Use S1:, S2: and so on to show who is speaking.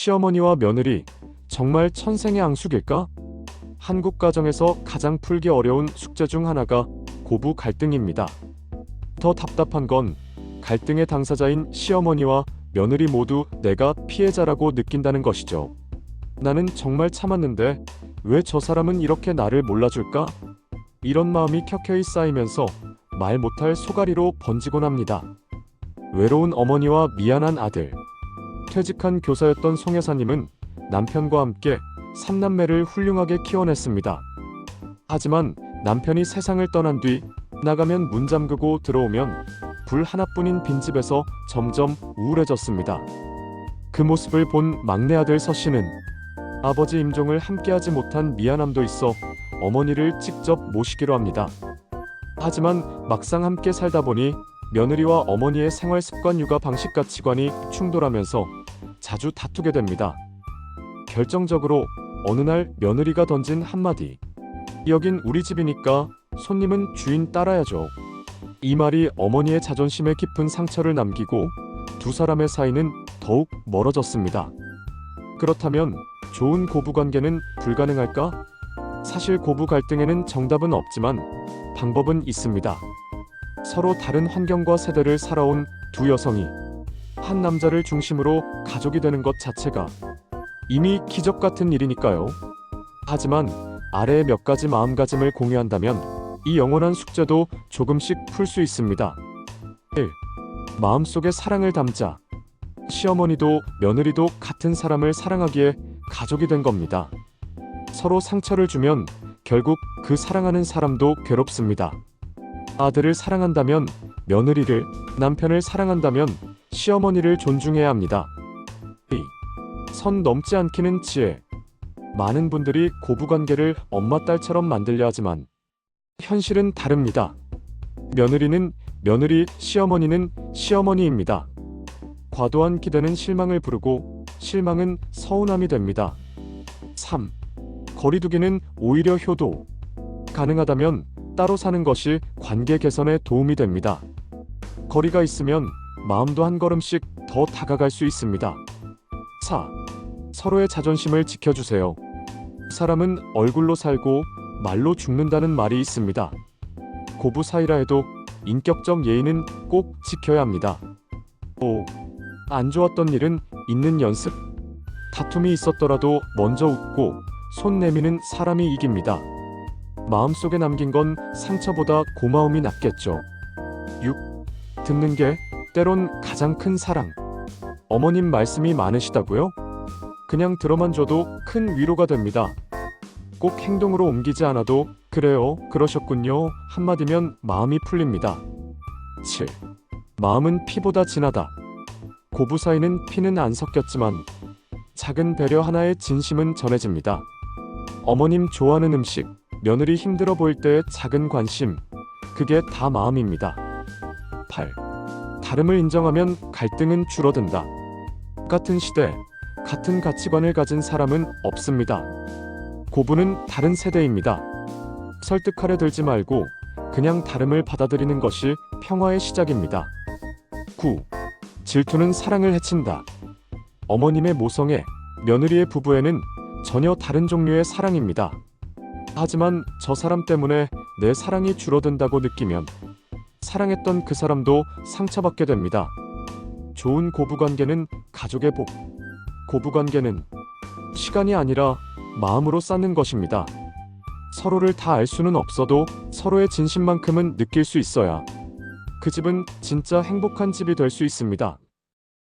S1: 시어머니와 며느리 정말 천생의 앙숙일까? 한국 가정에서 가장 풀기 어려운 숙제 중 하나가 고부 갈등입니다. 더 답답한 건 갈등의 당사자인 시어머니와 며느리 모두 내가 피해자라고 느낀다는 것이죠. 나는 정말 참았는데 왜 저 사람은 이렇게 나를 몰라줄까? 이런 마음이 켜켜이 쌓이면서 말 못할 소가리로 번지곤 합니다. 외로운 어머니와 미안한 아들. 퇴직한 교사였던 송 여사님은 남편과 함께 삼남매를 훌륭하게 키워냈습니다. 하지만 남편이 세상을 떠난 뒤 나가면 문 잠그고 들어오면 불 하나뿐인 빈집에서 점점 우울해졌습니다. 그 모습을 본 막내 아들 서 씨는 아버지 임종을 함께하지 못한 미안함도 있어 어머니를 직접 모시기로 합니다. 하지만 막상 함께 살다 보니 며느리와 어머니의 생활 습관 육아 방식 가치관이 충돌하면서 자주 다투게 됩니다. 결정적으로 어느 날 며느리가 던진 한마디. 여긴 우리 집이니까 손님은 주인 따라야죠. 이 말이 어머니의 자존심에 깊은 상처를 남기고 두 사람의 사이는 더욱 멀어졌습니다. 그렇다면 좋은 고부 관계는 불가능할까? 사실 고부 갈등에는 정답은 없지만 방법은 있습니다. 서로 다른 환경과 세대를 살아온 두 여성이 한 남자를 중심으로 가족이 되는 것 자체가 이미 기적 같은 일이니까요. 하지만 아래의 몇 가지 마음가짐을 공유한다면 이 영원한 숙제도 조금씩 풀 수 있습니다. 1. 마음속에 사랑을 담자. 시어머니도 며느리도 같은 사람을 사랑하기에 가족이 된 겁니다. 서로 상처를 주면 결국 그 사랑하는 사람도 괴롭습니다. 아들을 사랑한다면 며느리를, 남편을 사랑한다면 시어머니를 존중해야 합니다. 2. 선 넘지 않기는 지혜. 많은 분들이 고부관계를 엄마 딸처럼 만들려 하지만 현실은 다릅니다. 며느리는 며느리, 시어머니는 시어머니입니다. 과도한 기대는 실망을 부르고 실망은 서운함이 됩니다. 3. 거리두기는 오히려 효도. 가능하다면 따로 사는 것이 관계 개선에 도움이 됩니다. 거리가 있으면 마음도 한 걸음씩 더 다가갈 수 있습니다. 4. 서로의 자존심을 지켜주세요. 사람은 얼굴로 살고 말로 죽는다는 말이 있습니다. 고부 사이라 해도 인격적 예의는 꼭 지켜야 합니다. 5. 안 좋았던 일은 있는 연습. 다툼이 있었더라도 먼저 웃고 손 내미는 사람이 이깁니다. 마음속에 남긴 건 상처보다 고마움이 낫겠죠. 6. 듣는 게 때론 가장 큰 사랑. 어머님 말씀이 많으시다고요? 그냥 들어만 줘도 큰 위로가 됩니다. 꼭 행동으로 옮기지 않아도 그래요, 그러셨군요. 한마디면 마음이 풀립니다. 7. 마음은 피보다 진하다. 고부 사이는 피는 안 섞였지만 작은 배려 하나의 진심은 전해집니다. 어머님 좋아하는 음식, 며느리 힘들어 보일 때의 작은 관심, 그게 다 마음입니다. 8. 다름을 인정하면 갈등은 줄어든다. 같은 시대, 같은 가치관을 가진 사람은 없습니다. 고부는 다른 세대입니다. 설득하려 들지 말고 그냥 다름을 받아들이는 것이 평화의 시작입니다. 9. 질투는 사랑을 해친다. 어머님의 모성애, 며느리의 부부에는 전혀 다른 종류의 사랑입니다. 하지만 저 사람 때문에 내 사랑이 줄어든다고 느끼면 사랑했던 그 사람도 상처받게 됩니다. 좋은 고부관계는 가족의 복. 고부관계는 시간이 아니라 마음으로 쌓는 것입니다. 서로를 다 알 수는 없어도 서로의 진심만큼은 느낄 수 있어야 그 집은 진짜 행복한 집이 될 수 있습니다.